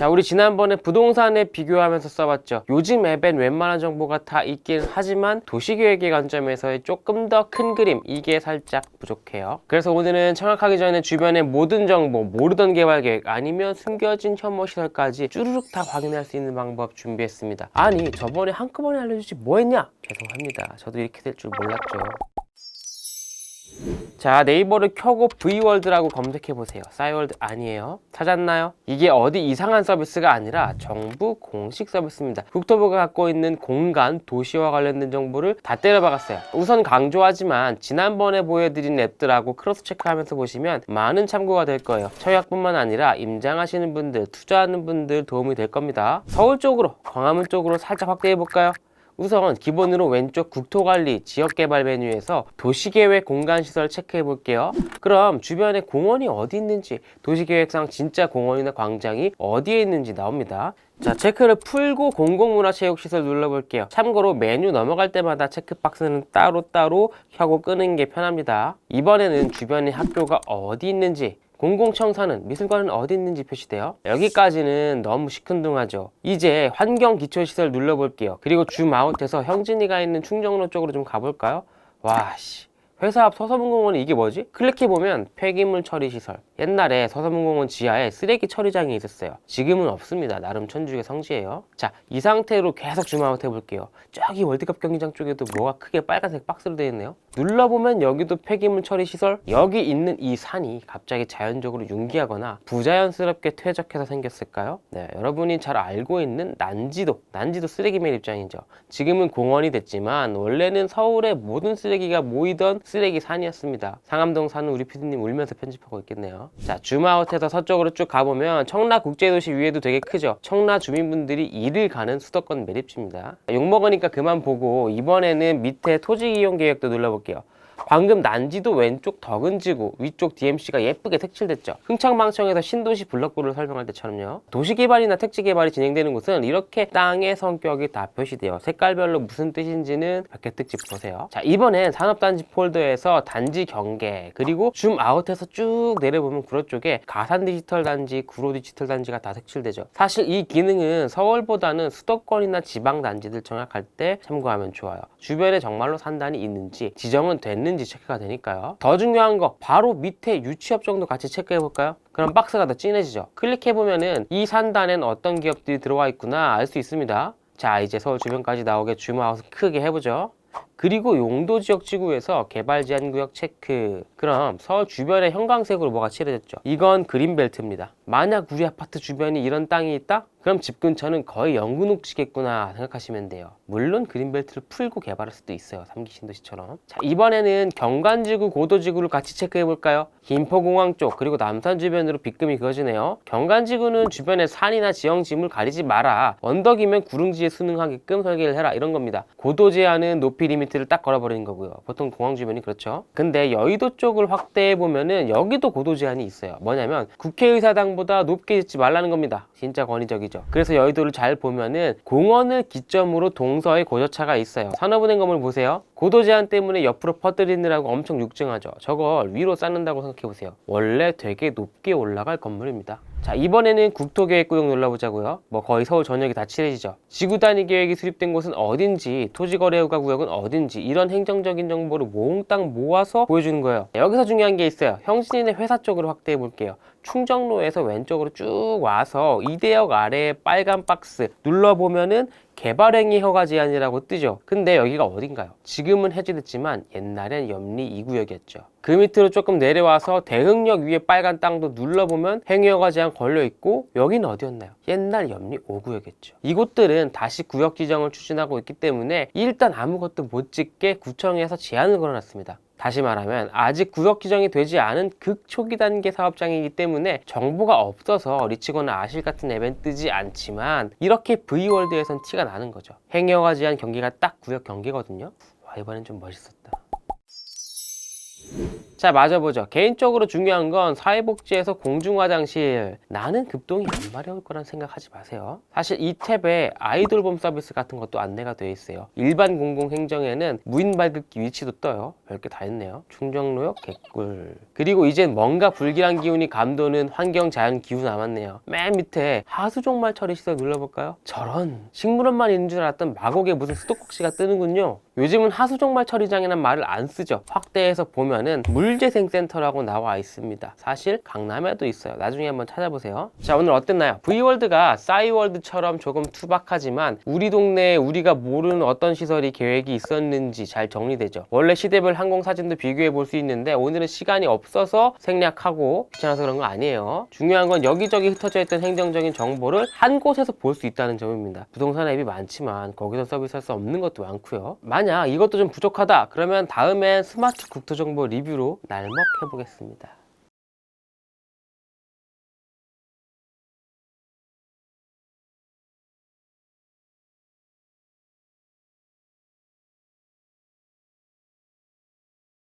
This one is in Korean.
자, 우리 지난번에 부동산에 비교하면서 써봤죠. 요즘 앱엔 웬만한 정보가 다 있긴 하지만 도시계획의 관점에서의 조금 더 큰 그림, 이게 살짝 부족해요. 그래서 오늘은 청약하기 전에 주변의 모든 정보, 모르던 개발 계획, 아니면 숨겨진 혐오 시설까지 쭈루룩 다 확인할 수 있는 방법 준비했습니다. 아니, 저번에 한꺼번에 알려주지 뭐 했냐? 죄송합니다. 저도 이렇게 될 줄 몰랐죠. 자 네이버를 켜고 V월드라고 검색해 보세요. 싸이월드 아니에요. 찾았나요? 이게 어디 이상한 서비스가 아니라 정부 공식 서비스입니다. 국토부가 갖고 있는 공간 도시와 관련된 정보를 다 때려박았어요. 우선 강조하지만 지난번에 보여드린 앱들하고 크로스 체크하면서 보시면 많은 참고가 될 거예요. 청약뿐만 아니라 임장하시는 분들 투자하는 분들 도움이 될 겁니다. 서울 쪽으로 광화문 쪽으로 살짝 확대해 볼까요? 우선 기본으로 왼쪽 국토관리 지역개발 메뉴에서 도시계획 공간시설 체크해 볼게요. 그럼 주변에 공원이 어디 있는지 도시계획상 진짜 공원이나 광장이 어디에 있는지 나옵니다. 자 체크를 풀고 공공문화체육시설 눌러볼게요. 참고로 메뉴 넘어갈 때마다 체크박스는 따로따로 켜고 끄는 게 편합니다. 이번에는 주변에 학교가 어디 있는지 공공청사는 미술관은 어디 있는지 표시돼요. 여기까지는 너무 시큰둥하죠. 이제 환경기초시설 눌러볼게요. 그리고 줌 아웃해서 형진이가 있는 충정로 쪽으로 좀 가볼까요? 와, 씨. 회사 앞 서서문공원이 이게 뭐지? 클릭해보면 폐기물 처리 시설. 옛날에 서서문공원 지하에 쓰레기 처리장이 있었어요. 지금은 없습니다. 나름 천주의 성지예요. 자, 이 상태로 계속 줌아웃 해볼게요. 저기 월드컵 경기장 쪽에도 뭐가 크게 빨간색 박스로 되어 있네요. 눌러보면 여기도 폐기물 처리 시설. 여기 있는 이 산이 갑자기 자연적으로 융기하거나 부자연스럽게 퇴적해서 생겼을까요? 네, 여러분이 잘 알고 있는 난지도. 난지도 쓰레기 매립장이죠. 지금은 공원이 됐지만 원래는 서울의 모든 쓰레기가 모이던 쓰레기 산이었습니다. 상암동 사는 우리 피디님 울면서 편집하고 있겠네요. 자, 줌아웃해서 서쪽으로 쭉 가보면 청라 국제도시 위에도 되게 크죠. 청라 주민분들이 일을 가는 수도권 매립지입니다. 욕먹으니까 그만 보고 이번에는 밑에 토지 이용 계획도 눌러볼게요. 방금 난지도 왼쪽 덕은지구 위쪽 DMC가 예쁘게 색칠됐죠. 흥청망청에서 신도시 블록구를 설명할 때처럼요. 도시개발이나 택지개발이 진행되는 곳은 이렇게 땅의 성격이 다 표시돼요. 색깔별로 무슨 뜻인지는 밖에 특집 보세요. 자 이번엔 산업단지 폴더에서 단지 경계 그리고 줌아웃해서 쭉 내려보면 구로 쪽에 가산 디지털 단지, 구로 디지털 단지가 다 색칠되죠. 사실 이 기능은 서울보다는 수도권이나 지방 단지들 정약할 때 참고하면 좋아요. 주변에 정말로 산단이 있는지 지정은 됐는지 체크가 되니까요. 더 중요한 거 바로 밑에 유치업 정도 같이 체크해 볼까요? 그럼 박스가 더 진해지죠. 클릭해 보면은 이 산단엔 어떤 기업들이 들어와 있구나 알 수 있습니다. 자 이제 서울 주변까지 나오게 줌아웃 크게 해보죠. 그리고 용도 지역 지구에서 개발 제한 구역 체크. 그럼 서울 주변에 형광색으로 뭐가 칠해졌죠? 이건 그린벨트입니다. 만약 우리 아파트 주변이 이런 땅이 있다? 그럼 집 근처는 거의 영구녹지겠구나 생각하시면 돼요. 물론 그린벨트를 풀고 개발할 수도 있어요. 삼기 신도시처럼. 자, 이번에는 경관지구, 고도지구를 같이 체크해 볼까요? 김포공항 쪽 그리고 남산 주변으로 빗금이 그어지네요. 경관지구는 주변에 산이나 지형 지물 가리지 마라. 언덕이면 구릉지에 순응하게끔 설계를 해라 이런 겁니다. 고도 제한은 높이 리 미트를 딱 걸어버리는 거고요. 보통 공항 주변이 그렇죠. 근데 여의도 쪽을 확대해 보면은 여기도 고도 제한이 있어요. 뭐냐면 국회의사당보다 높게 짓지 말라는 겁니다. 진짜 권위적이죠. 그래서 여의도를 잘 보면은 공원을 기점으로 동서에 고저차가 있어요. 산업은행 건물 보세요. 고도 제한 때문에 옆으로 퍼뜨리느라고 엄청 육증하죠. 저걸 위로 쌓는다고 생각해 보세요. 원래 되게 높게 올라갈 건물입니다. 자 이번에는 국토계획 구역 눌러보자고요. 뭐 거의 서울 전역이 다 칠해지죠. 지구 단위 계획이 수립된 곳은 어딘지, 토지거래허가 구역은 어딘지 이런 행정적인 정보를 몽땅 모아서 보여주는 거예요. 여기서 중요한 게 있어요. 형신이네 회사 쪽으로 확대해 볼게요. 충정로에서 왼쪽으로 쭉 와서 이대역 아래에 빨간 박스 눌러보면은 개발행위 허가 제한이라고 뜨죠. 근데 여기가 어딘가요? 지금은 해제됐지만 옛날엔 염리 2구역이었죠. 그 밑으로 조금 내려와서 대흥역 위에 빨간 땅도 눌러보면 행위 허가 제한 걸려 있고 여기는 어디였나요? 옛날 염리 5구역이었죠. 이곳들은 다시 구역 지정을 추진하고 있기 때문에 일단 아무것도 못 짓게 구청에서 제한을 걸어놨습니다. 다시 말하면 아직 구역 지정이 되지 않은 극초기 단계 사업장이기 때문에 정보가 없어서 리치거나 아실 같은 앱엔 뜨지 않지만 이렇게 V월드에선 티가 나는 거죠. 행여가 제한 경기가 딱 구역 경기거든요. 와 이번엔 좀 멋있었다. Amen. 자, 맞아보죠. 개인적으로 중요한 건 사회복지에서 공중화장실. 나는 급동이 안 마려울 거란 생각하지 마세요. 사실 이 탭에 아이돌봄 서비스 같은 것도 안내가 되어 있어요. 일반 공공행정에는 무인 발급기 위치도 떠요. 별게 다 있네요. 충정로역 개꿀. 그리고 이젠 뭔가 불길한 기운이 감도는 환경 자연 기후 남았네요. 맨 밑에 하수종말 처리 시설 눌러볼까요? 저런 식물원만 있는 줄 알았던 마곡에 무슨 수도꼭지가 뜨는군요. 요즘은 하수종말 처리장이란 말을 안 쓰죠. 확대해서 보면은 물 재생센터라고 나와 있습니다. 사실 강남에도 있어요. 나중에 한번 찾아보세요. 자 오늘 어땠나요? V월드가 싸이월드처럼 조금 투박하지만 우리 동네에 우리가 모르는 어떤 시설이 계획이 있었는지 잘 정리되죠. 원래 시대별 항공 사진도 비교해 볼 수 있는데 오늘은 시간이 없어서 생략하고 귀찮아서 그런 거 아니에요. 중요한 건 여기저기 흩어져 있던 행정적인 정보를 한 곳에서 볼 수 있다는 점입니다. 부동산 앱이 많지만 거기서 서비스할 수 없는 것도 많고요. 만약 이것도 좀 부족하다 그러면 다음엔 스마트 국토정보 리뷰로 날먹 해보겠습니다.